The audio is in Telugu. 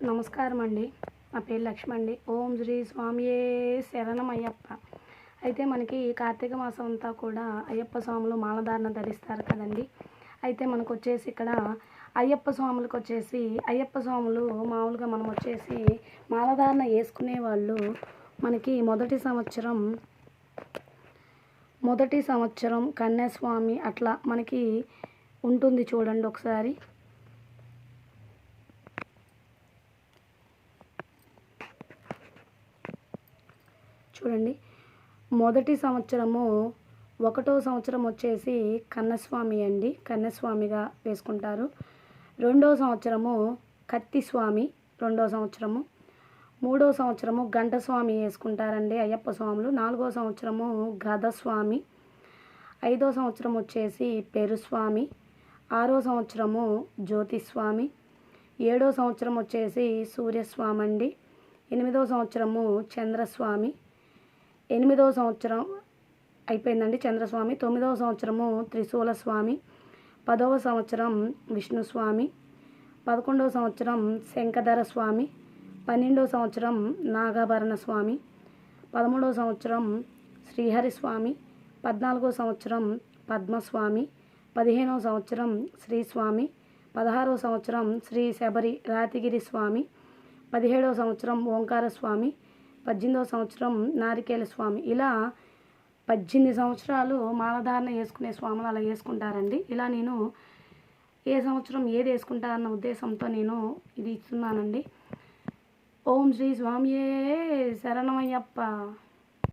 నమస్కారం అండి నా పేరు లక్ష్మి అండి ఓం శ్రీ స్వామియే శరణం అయ్యప్ప అయితే మనకి కార్తీక మాసం అంతా కూడా అయ్యప్ప స్వాములు మాలధారణ ధరిస్తారు కదండి. అయితే మనకు వచ్చేసి ఇక్కడ అయ్యప్ప స్వాములకు వచ్చేసి అయ్యప్ప స్వాములు మామూలుగా మనం వచ్చేసి మాలధారణ వేసుకునే వాళ్ళు మనకి మొదటి సంవత్సరం మొదటి సంవత్సరం కన్యాస్వామి అట్లా మనకి ఉంటుంది చూడండి ఒకసారి. చూడండి. మొదటి సంవత్సరము ఒకటో సంవత్సరం వచ్చేసి కన్నస్వామి అండి. కన్నస్వామిగా వేసుకుంటారు. రెండో సంవత్సరము కత్తి స్వామి రెండో సంవత్సరము. మూడో సంవత్సరము గంటస్వామి వేసుకుంటారండి అయ్యప్ప స్వాములు. నాలుగో సంవత్సరము గదస్వామి ఐదో సంవత్సరం వచ్చేసి పెరుస్వామి ఆరో సంవత్సరము జ్యోతిస్వామి ఏడో సంవత్సరం వచ్చేసి సూర్యస్వామి అండి ఎనిమిదో సంవత్సరము చంద్రస్వామి. ఎనిమిదవ సంవత్సరం అయిపోయిందండి చంద్రస్వామి. తొమ్మిదవ సంవత్సరము త్రిశూల స్వామి. పదవ సంవత్సరం విష్ణుస్వామి పదకొండవ సంవత్సరం శంకధర స్వామి. పన్నెండవ సంవత్సరం నాగాభరణ స్వామి. పదమూడవ సంవత్సరం శ్రీహరి స్వామి. పద్నాలుగో సంవత్సరం పద్మస్వామి. పదిహేనవ సంవత్సరం శ్రీస్వామి. పదహారవ సంవత్సరం శ్రీ శబరి రాతిగిరి స్వామి. పదిహేడవ సంవత్సరం ఓంకార స్వామి. పద్దెనిమిదవ సంవత్సరం నారికేల స్వామి. ఇలా పద్దెనిమిది సంవత్సరాలు మాలధారణ వేసుకునే స్వాములు అలా వేసుకుంటారండి ఇలా నేను ఏ సంవత్సరం ఏది వేసుకుంటారన్న ఉద్దేశంతో నేను ఇది ఇస్తున్నానండి. ఓం శ్రీ స్వామియే శరణమయ్యప్ప.